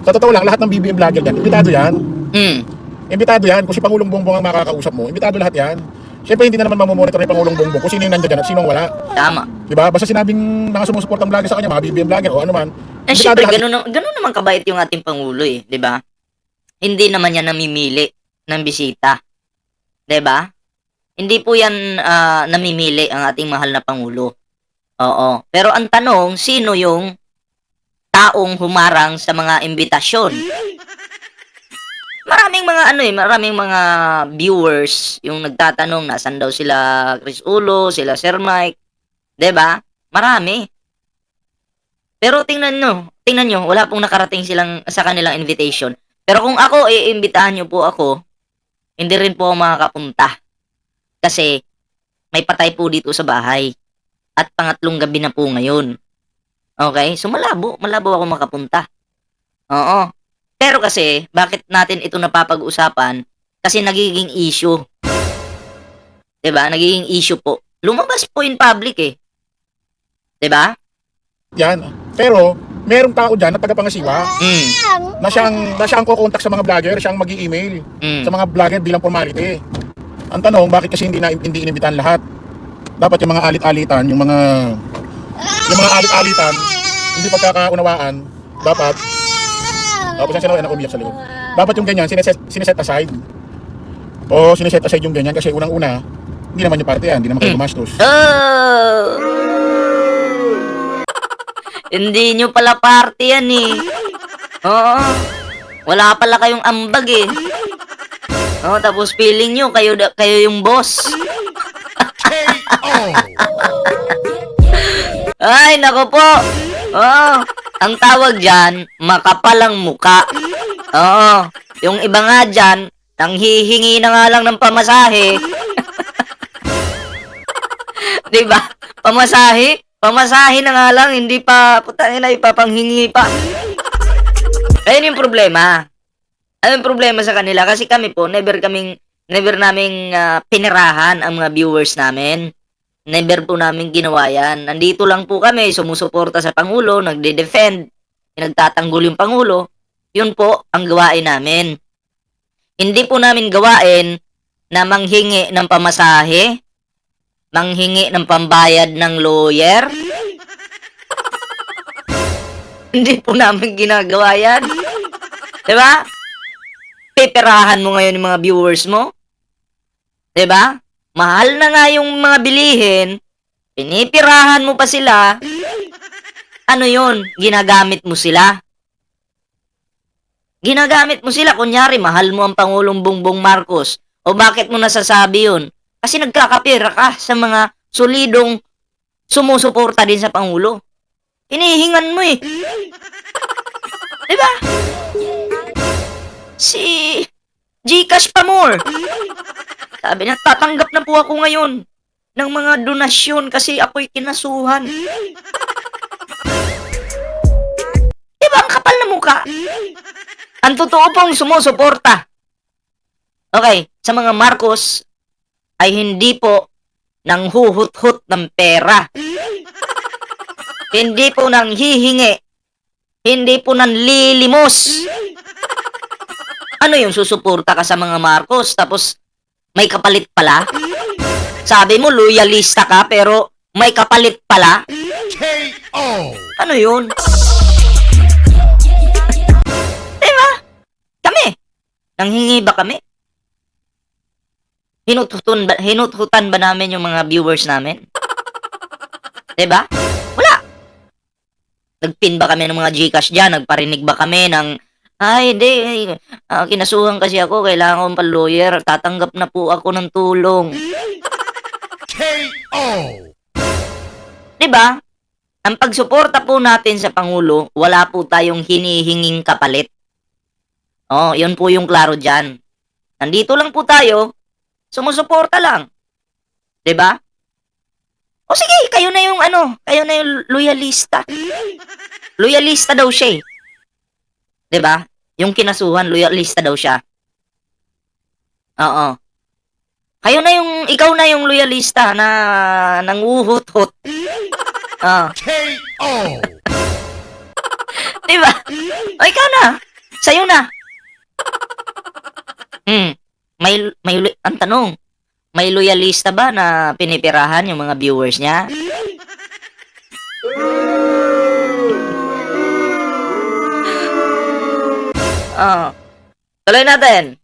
Sa totoo lang, lahat ng BBM vlogger dyan, imbitado yan. Hmm. Imbitado yan. Kung si Pangulong Bongbong ang makakausap mo, imbitado lahat yan. Siyempre, hindi na naman mamomonitor ni Pangulong Bongbong kung sino yung nandiyan at sino ang wala. Tama. Di ba? Basta sinabing mga sumusuportang vlogger sa kanya, mga BBM vlogger o ano man. Eh, syempre, lahat. ganun, ganun naman kabait yung ating Pangulo eh, di ba? Hindi naman yan namimili ng bisita. Di ba? Hindi po yan ah, namimili ang ating mahal na Pangulo. Oo. Pero ang tanong, sino yung taong humarang sa mga imbitasyon? Maraming mga ano eh, maraming mga viewers yung nagtatanong nasan daw sila Chris Ulo, sila Sir Mike. 'Di ba? Marami. Pero tingnan nyo, tingnan nyo, wala pong nakarating silang sa kanilang invitation. Pero kung ako, iimbitahan nyo po ako, hindi rin po ako makakapunta. Kasi, may patay po dito sa bahay. At pangatlong gabi na po ngayon. Okay? So, malabo. Malabo ako makapunta. Oo. Pero kasi, bakit natin ito napapag-usapan? Kasi nagiging issue. 'Di ba? Nagiging issue po. Lumabas po in public eh. 'Di ba? Yan. Pero, merong tao dyan na tagapangasiwa Mm. na siyang, na siyang kukontak sa mga vlogger, siyang mag email Mm. sa mga vlogger bilang formality. Ang tanong, bakit kasi hindi na hindi inimbitan lahat? Dapat yung mga alit-alitan, yung mga yung mga alit-alitan, hindi pagkakaunawaan, dapat tapos yan sinabi na umiyak sa likod. Dapat yung ganyan, sineset, sineset aside. O sineset aside yung ganyan kasi unang-una, hindi naman yung parte yan, hindi naman kayo Mm. gumastos. Oh! Hindi nyo pala party yan eh. Oo. Wala pala kayong ambag eh. Oo, tapos feeling nyo, kayo, kayo yung boss. Ay, nako po. Oo. Ang tawag dyan, makapalang muka. Oo. Yung iba nga dyan, nanghihingi na nga lang ng pamasahe. Di ba? Pamasahe? Pamasahe na nga lang, hindi pa, puta na ipapanghingi pa. Ayun yung problema. Ayun yung problema sa kanila kasi kami po, never kaming, never naming ah, pinirahan ang mga viewers namin. Never po namin ginawa yan. Nandito lang po kami, sumusuporta sa Pangulo, nagde-defend, nagtatanggol yung Pangulo. Yun po ang gawain namin. Hindi po namin gawain na manghingi ng pamasahe, manghingi ng pambayad ng lawyer. Hindi po namin ginagawa yan. Diba? Pipirahan mo ngayon yung mga viewers mo. Diba? Mahal na nga yung mga bilihin. Pinipirahan mo pa sila. Ano yon? Ginagamit mo sila. Ginagamit mo sila. Kunyari, mahal mo ang Pangulong Bongbong Marcos. O bakit mo nasasabi yun? Kasi nagkakapira ka sa mga solidong sumusuporta din sa Pangulo. Hinihingan mo eh. Diba? Si Gcash pa more. Sabi niya, tatanggap na po ako ngayon ng mga donasyon kasi ako'y kinasuhan. Diba ang kapal na muka? Ang totoo pong sumusuporta. Okay, sa mga Marcos ay hindi po nang huhut-hut ng pera. Hindi po nang hihingi. Hindi po nang lilimos. Ano yung susuporta ka sa mga Marcos tapos may kapalit pala? Sabi mo loyalista ka pero may kapalit pala? Ano yun? Diba? Kami. Nanghingi ba kami? Hinuthutan ba, hinuthutan ba namin yung mga viewers namin? Diba? Wala. Nagpin ba kami ng mga Gcash dyan? Nagparinig ba kami ng ay, hindi. Ay, ah, kinasuhan kasi ako. Kailangan kong pa-lawyer. Tatanggap na po ako ng tulong. Diba? Ang pagsuporta po natin sa Pangulo, wala po tayong hinihinging kapalit. Oh, yun po yung klaro dyan. Nandito lang po tayo, sumusuporta lang. 'Di ba? O sige, kayo na yung ano, kayo na yung loyalista. Loyalista daw siya eh. 'Di ba? Yung kinasuhan, loyalista daw siya. Oo. Kayo na yung, ikaw na yung loyalista na nanguhut-hut. Ah. Di ba? O, ikaw na. Sa'yo na. Hmm. May, may, ang tanong, may loyalista ba na pinipirahan yung mga viewers niya? Oh. Tuloy natin.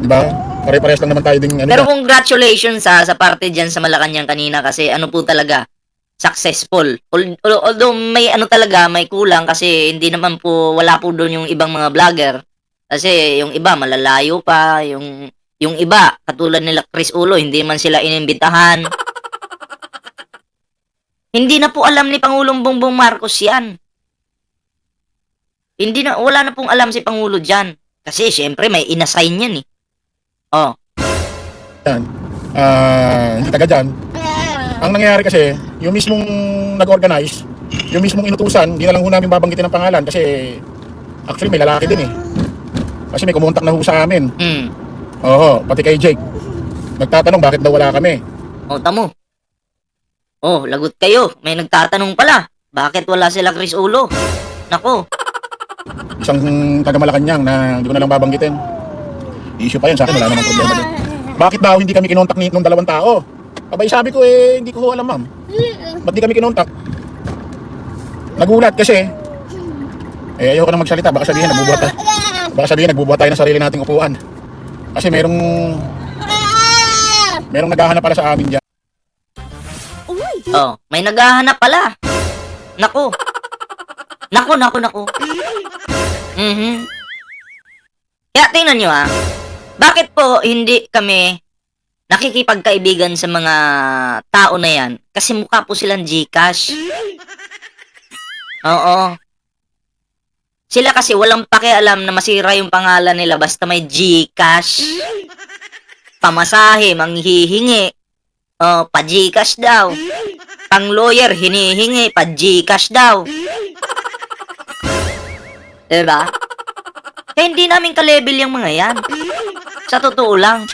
Di ba? Pare-parehas lang naman tayo ding ano Pero na. congratulations sa sa parte diyan sa Malacanang kanina kasi ano po talaga successful. Al- al- Although may ano talaga, may kulang kasi hindi naman po wala po doon yung ibang mga vlogger. Kasi yung iba malalayo pa, yung yung iba katulad nila Chris Ulo, hindi man sila inimbitahan. hindi na po alam ni Pangulong Bongbong Marcos 'yan. Hindi na wala na pong alam si Pangulo diyan. Kasi syempre may inassign yan eh. Oh, Yan. Ah, hindi taga dyan. Ang nangyayari kasi, yung mismong nag-organize, yung mismong inutusan, hindi na lang ho namin babanggitin ang pangalan kasi actually may lalaki din eh. Kasi may kumontak na ho sa amin. mm. Oo, pati kay Jake. Nagtatanong bakit daw wala kami. O, tamo. Oh, lagot kayo. May nagtatanong pala. Bakit wala sila Chris Ulo? Nako. Isang taga Malacanang na hindi ko na lang babanggitin. Issue pa yan sa akin, wala namang problema din. Bakit daw hindi kami kinontak ni nung dalawang tao? Abay sabi ko eh, hindi ko alam ma'am. Ba't di kami kinontak? Nagulat kasi. Eh ayoko na magsalita, baka sabihin nagbubuhat tayo. Baka sabihin nagbubuhat tayo ng sarili nating upuan. Kasi merong merong naghahanap pala sa amin diyan. Oh, may naghahanap pala. Nako. Nako, nako, nako. Mhm. Kaya tingnan nyo ah. Bakit po hindi kami nakikipagkaibigan sa mga tao na yan? Kasi mukha po silang Gcash. Oo. Sila kasi walang pakialam na masira yung pangalan nila basta may Gcash. Pamasahe, manghihingi. Oh, pa Gcash daw. Pang lawyer, hinihingi, pa Gcash daw. Diba? Kaya hindi namin ka-level yung mga yan. Sa totoo lang.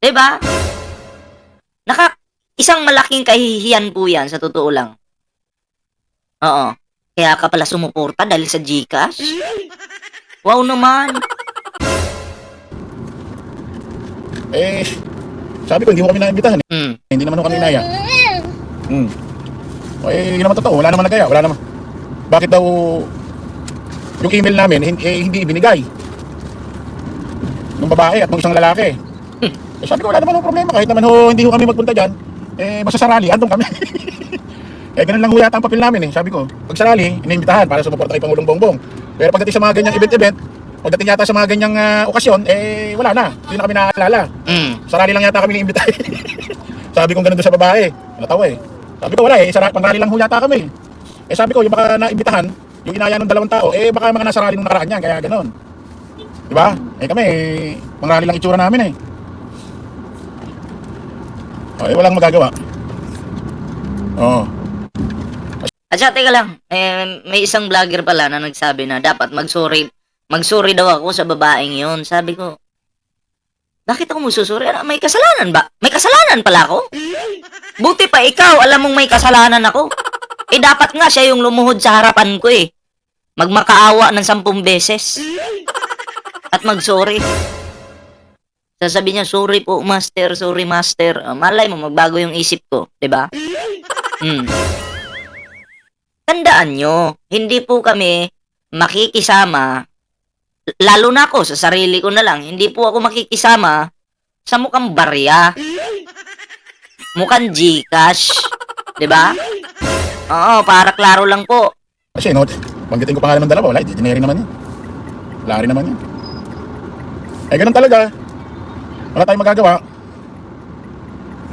Diba? Naka, isang malaking kahihiyan po yan, sa totoo lang. Oo. Kaya ka pala sumuporta dahil sa Gcash? Wow naman. Eh, sabi ko hindi mo kami naimbitahan eh. Hmm. Hindi naman kami inaya. Hmm. O, eh, yun naman totoo. Wala naman nagaya. Wala naman. Bakit daw yung email namin hin- eh, hindi ibinigay? Nung babae at nung isang lalaki. Eh, sabi ko, wala naman problema. Kahit naman ho, hindi ho kami magpunta dyan. Eh, basta sa rally, andun kami. eh, ganun lang ho yata ang papel namin eh. Sabi ko, pag sa rally, inimbitahan para sumuporta kay Pangulong Bongbong. Pero pagdating sa mga ganyang event-event, pagdating yata sa mga ganyang ah, okasyon, eh, wala na. Hindi na kami naaalala. Hmm. Sa rally lang yata kami inimbitahan. sabi ko ganun doon sa babae. Natawa eh. Sabi ko wala eh, sa ra- pang rally lang ho yata kami. Eh sabi ko, yung baka naimbitahan, yung inaya ng dalawang tao, eh baka mga nasa rally nung nakaraan yan, kaya ganun. Di ba? Eh kami, eh, pang rally lang itsura namin eh. Oh, eh walang magagawa. Oo. At saka, teka lang, eh, may isang vlogger pala na nagsabi na dapat magsorry, magsorry daw ako sa babaeng yon. Sabi ko, bakit ako magsusuri? Ano, may kasalanan ba? May kasalanan pala ako? Buti pa ikaw, alam mong may kasalanan ako. Eh, dapat nga siya yung lumuhod sa harapan ko eh. Magmakaawa ng sampung beses. At magsorry. Sasabi niya, sorry po, master, sorry, master. Ah, malay mo, magbago yung isip ko, 'di ba? Hmm. Tandaan nyo, hindi po kami makikisama, lalo na ako, sa sarili ko na lang, hindi po ako makikisama sa mukhang barya. Mukhang Gcash. ba? Oo, para klaro lang po. Kasi no, banggitin ko pa nga naman dalawa, wala, itineri naman yan. Wala rin naman yan. Eh ganun talaga. Wala tayong magagawa.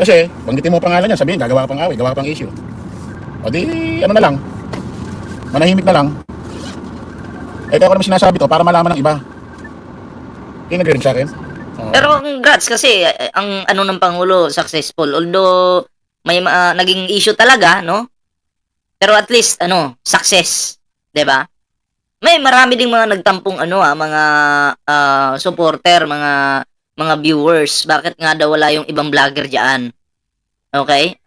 Kasi, banggitin mo pangalan niya, sabihin, gagawa ka pang away, gawa ka pang issue. O di, ano na lang. Manahimik na lang. Eh kaya ko naman sinasabi to para malaman ng iba. Hindi nag-ring sa akin. Oo. Pero congrats kasi eh, ang ano ng pangulo successful. Although may ma- naging issue talaga, no? Pero at least ano, success, ba? May marami ding mga nagtampong ano ah, mga ah, supporter, mga mga viewers. Bakit nga daw wala yung ibang vlogger diyan? Okay?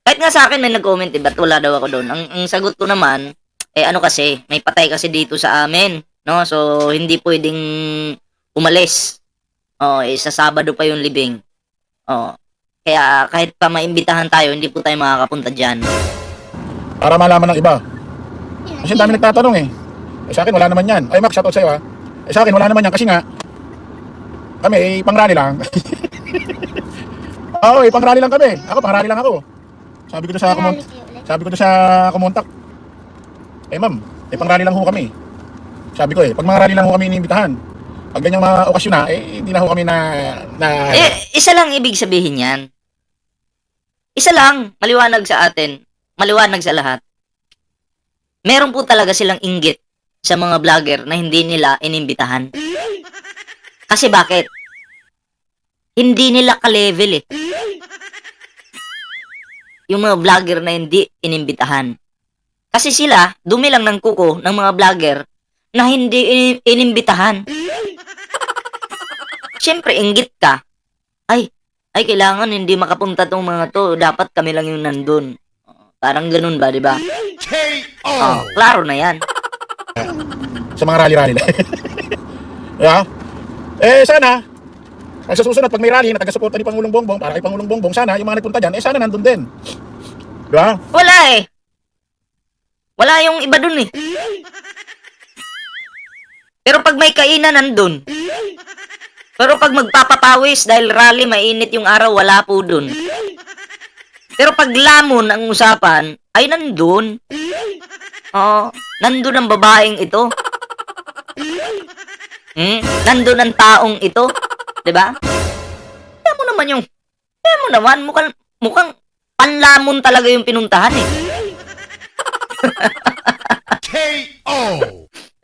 Kahit nga sa akin may nag-comment, eh, ba't wala daw ako doon? Ang, ang sagot ko naman, Eh ano kasi, may patay kasi dito sa amin, no? So hindi pwedeng umalis. Oh, eh, sa Sabado pa yung libing. Oh. Kaya kahit pa maimbitahan tayo, hindi po tayo makakapunta diyan. Para malaman ng iba. Kasi dami nagtatanong eh. Eh sa akin wala naman yan. Ay Max, shoutout sa'yo ha. Eh sa akin wala naman yan kasi nga, kami eh, pangrally lang. Oo, eh, pangrally lang kami. Ako, pangrally lang ako. Sabi ko doon sa kumun sabi ko doon sa kumontak. Eh ma'am, eh pangrally lang ho kami. Sabi ko eh, pag mga rally lang ho kami iniimbitahan. Pag ganyang mga okasyon na, eh hindi na ho kami na na Eh, isa lang ibig sabihin yan. Isa lang, maliwanag sa atin, maliwanag sa lahat. Meron po talaga silang inggit sa mga vlogger na hindi nila inimbitahan. Kasi bakit? Hindi nila ka-level eh. Yung mga vlogger na hindi inimbitahan. Kasi sila, dumi lang ng kuko ng mga vlogger na hindi ini- inimbitahan. Siyempre, inggit ka. Ay, ay, kailangan hindi makapunta tong mga to. Dapat kami lang yung nandun. Parang ganun ba, di ba? Oh, klaro na yan. sa mga rally-rally lang. yeah. Eh, sana, ay sa susunod, pag may rally na taga-suporta ni Pangulong Bongbong, para kay Pangulong Bongbong, sana, yung mga nagpunta dyan, eh, sana nandun din. Di ba? Wala eh. Wala yung iba dun eh. Pero pag may kainan, nandun. Pero pag magpapapawis dahil rally, mainit yung araw, wala po dun. Pero pag lamon ang usapan, ay nandun. Oo, nandun ang babaeng ito. Hmm? Nandun ang taong ito. ba? Kaya mo naman yung... Kaya mo naman, mukhang, mukhang panlamon talaga yung pinuntahan eh.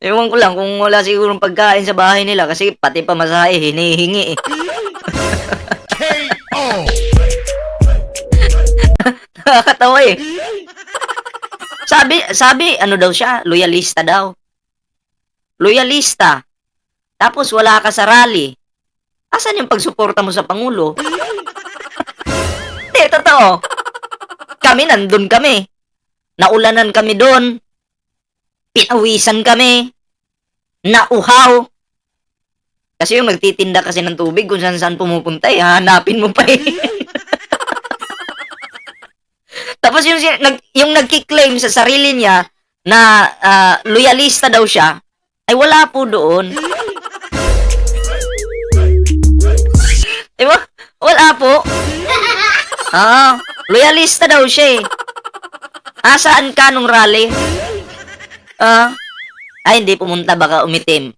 Ewan ko lang kung wala sigurong pagkain sa bahay nila kasi pati pamasahe hinihingi eh. Nakakatawa eh. Sabi, sabi, ano daw siya? Loyalista daw. Loyalista. Tapos wala ka sa rally. Asan yung pagsuporta mo sa Pangulo? Hindi, totoo. Kami nandun kami. Naulanan kami doon. Pinawisan kami. Nauhaw. Kasi yung nagtitinda kasi ng tubig kung saan saan pumupunta eh, hanapin mo pa eh. Tapos yung, nag, yung nagkiklaim sa sarili niya na ah, loyalista daw siya, ay wala po doon. Diba? Wala po. Ah, loyalista daw siya eh. Asaan ka nung rally? Ah, ay hindi pumunta baka umitim.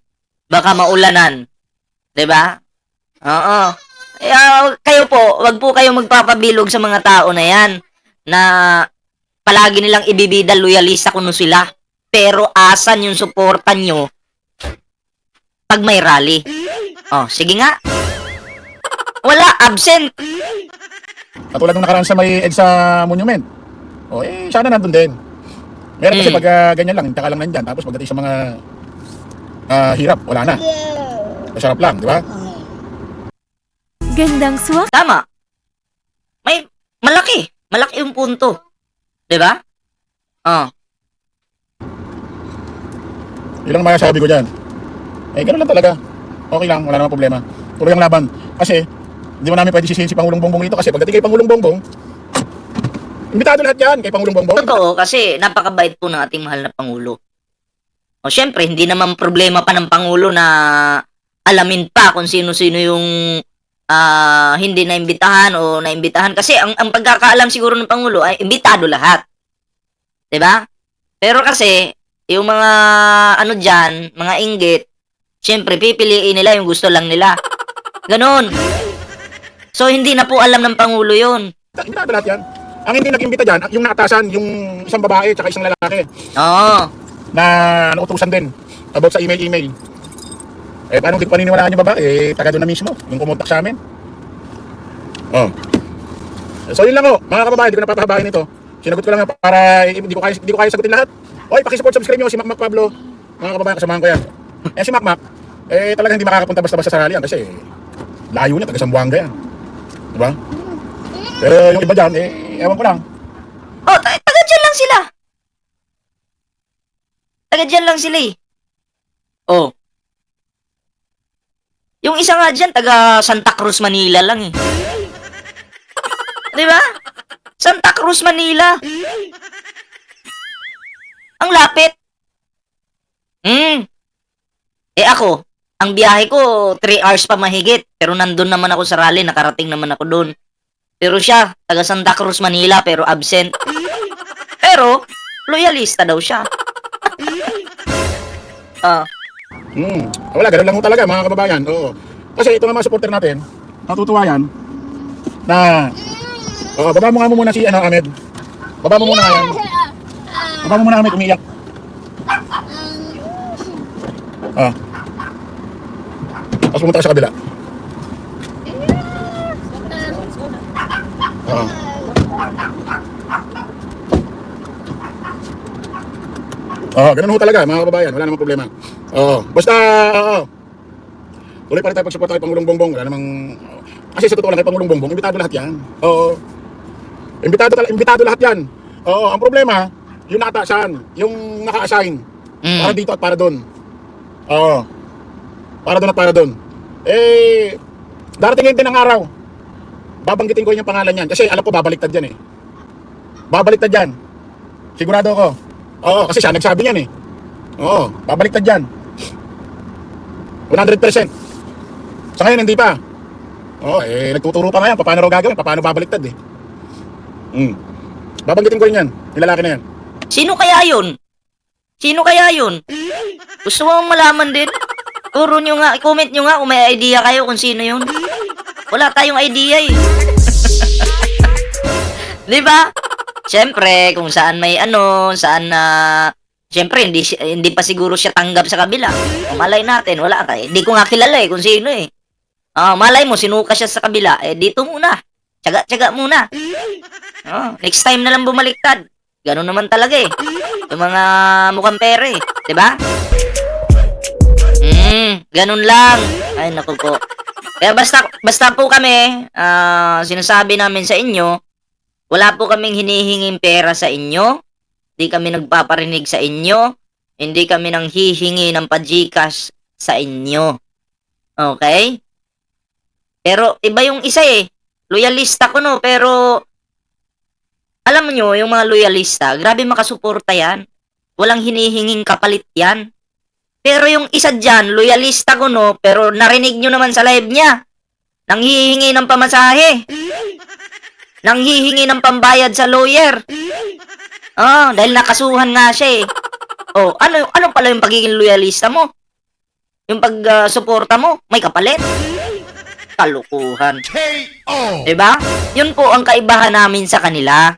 Baka maulanan. 'Di ba? Oo. Ah, kayo po, wag po kayong magpapabilog sa mga tao na 'yan na palagi nilang ibibida loyalista kuno sila. Pero asan yung suporta nyo pag may rally? Oh, sige nga. Wala, absent. Katulad nung nakaraan sa may EDSA Monument. O, eh, sana nandun din. Meron kasi Mm. pag ah, ganyan lang, taka lang nandyan. Tapos pagdating sa mga ah, hirap, wala na. Masarap lang, di ba? Gandang swak. Tama. May malaki. Malaki yung punto. 'Di ba? Oh. Yun lang masasabi ko dyan. Eh, ganun lang talaga. Okay lang, wala namang problema. Tuloy ang laban. Kasi, hindi mo namin pwede sisihin si Pangulong Bongbong ito kasi pagdating kay Pangulong Bongbong, imbitado lahat yan kay Pangulong Bongbong. Totoo kasi napakabait po ng ating mahal na pangulo. O syempre, hindi naman problema pa ng pangulo na alamin pa kung sino-sino yung ah, hindi naimbitahan o naimbitahan kasi ang ang pagkakaalam siguro ng pangulo ay imbitado lahat. 'Di ba? Pero kasi yung mga ano diyan, mga inggit, syempre pipiliin nila yung gusto lang nila. Ganon. So hindi na po alam ng pangulo 'yon. Imbitado lahat yan. Ang hindi nag-imbita dyan, yung naatasan, yung isang babae at isang lalaki Oo. na nautusan din about sa email-email. Eh, paano hindi paniniwalaan yung babae? Eh, taga doon na mismo, yung kumontak sa amin. Oh. So, yun lang ho, mga kababayan, hindi ko napapahabain ito. Sinagot ko lang para eh, hindi ko kaya, hindi ko kaya sagutin lahat. Oy, pakisupport, subscribe nyo si Macmac Pablo. Mga kababayan, kasamahan ko yan. Eh, si Macmac, eh, talagang hindi makakapunta basta-basta sa rally yan kasi layo niya, taga Sambuanga yan. Diba? Pero yung iba dyan, eh, ewan ko lang. Oh, ta- taga dyan lang sila. taga dyan lang sila eh. Oh. Yung isa nga dyan, taga Santa Cruz, Manila lang eh. Di ba? Santa Cruz, Manila. Ang lapit. Hmm. Eh ako, ang biyahe ko, 3 hours pa mahigit. Pero nandun naman ako sa rally, nakarating naman ako doon. Pero siya, taga Santa Cruz, Manila, pero absent. Pero, loyalista daw siya. Ah, Hmm. Wala, ganun lang ho talaga mga kababayan. Oo. Kasi ito mga supporter natin, natutuwa yan na Oo, baba mo nga muna si ano, Ahmed. Baba mo muna yan. Baba mo muna Ahmed, umiiyak. Ah. Tapos pumunta ka sa kabila. Oo. Oo, ganun ho talaga mga kababayan. Wala namang problema. Oo. Basta, oo. Tuloy pa rin tayo pagsuporta kay Pangulong Bongbong. Wala namang... Kasi sa totoo lang kay Pangulong Bongbong, imbitado lahat yan. Oo. Imbitado, imbitado lahat yan. Oo, ang problema, yung natasan, yung naka-assign. mm. Para dito at para doon. Oo. Para doon at para doon. Eh, darating din ang araw. Babanggitin ko yung pangalan yan. Kasi alam ko babaliktad yan eh. Babaliktad yan. Sigurado ako. Oo, kasi siya nagsabi niyan eh. Oo, babaliktad yan. 100%. Sa ngayon, hindi pa. Oo, eh, nagtuturo pa ngayon. Paano raw gagawin? Paano babaliktad eh. Hmm. Babanggitin ko rin yan. Yung lalaki na yan. Sino kaya yun? Sino kaya yun? Gusto mo malaman din? Turo nyo nga, i-comment nyo nga kung may idea kayo kung sino yun. Wala tayong idea eh. Di ba? Siyempre, kung saan may ano, saan na... Siyempre, hindi, hindi pa siguro siya tanggap sa kabila. Malay natin, wala ka. Hindi ko nga kilala eh kung sino eh. Ah, malay mo, sinuka siya sa kabila. Eh, dito muna. Tsaga-tsaga muna. Oh, next time na lang bumaliktad. Ganun naman talaga eh. Yung mga mukhang pere, eh. 'di ba? Hmm, ganun lang. Ay naku po. Kaya basta basta po kami, ah, sinasabi namin sa inyo, wala po kaming hinihinging pera sa inyo. Hindi kami nagpaparinig sa inyo. Hindi kami nang hihingi ng pajikas sa inyo. Okay? Pero iba yung isa eh. Loyalista ko no, pero alam nyo, yung mga loyalista, grabe makasuporta yan. Walang hinihinging kapalit yan. Pero yung isa dyan, loyalista ko no, pero narinig nyo naman sa live niya. Nanghihingi ng pamasahe. Nanghihingi ng pambayad sa lawyer. Oh, dahil nakasuhan nga siya eh. Oh, ano, ano pala yung pagiging loyalista mo? Yung pag-suporta mo, may kapalit. Kalukuhan. Diba? Yun po ang kaibahan namin sa kanila.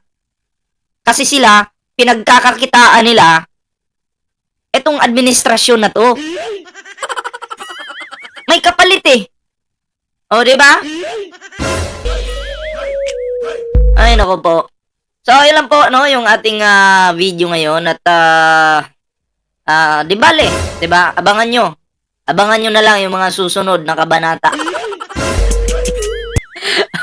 Kasi sila, pinagkakakitaan nila, etong administrasyon na to. May kapalit eh. O, di ba? Ay, nako po. So, yun po, no, yung ating ah, video ngayon at ah, ah, di bale, di ba? Abangan nyo. Abangan nyo na lang yung mga susunod na kabanata.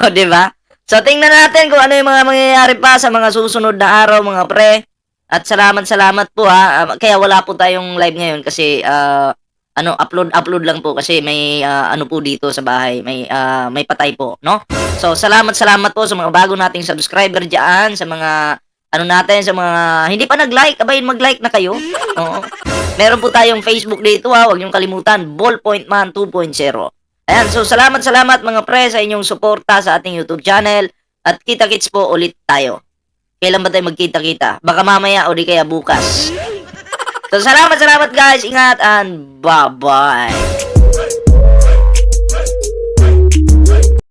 o, di ba? So, tingnan natin kung ano yung mga mangyayari pa sa mga susunod na araw, mga pre. At salamat, salamat po ha. Kaya wala po tayong live ngayon kasi ah, ano, upload, upload lang po kasi may ah, ano po dito sa bahay. May, ah, may patay po, no? So, salamat, salamat po sa mga bago nating subscriber dyan, sa mga ano natin, sa mga hindi pa nag-like, abayin mag-like na kayo. Oo. Meron po tayong Facebook dito ha, huwag niyong kalimutan, Ballpoint Man 2.0. Ayan, so salamat salamat mga pre sa inyong suporta sa ating YouTube channel at kita-kits po ulit tayo. Kailan ba tayo magkita-kita? Baka mamaya o di kaya bukas. So salamat salamat guys, ingat and bye-bye.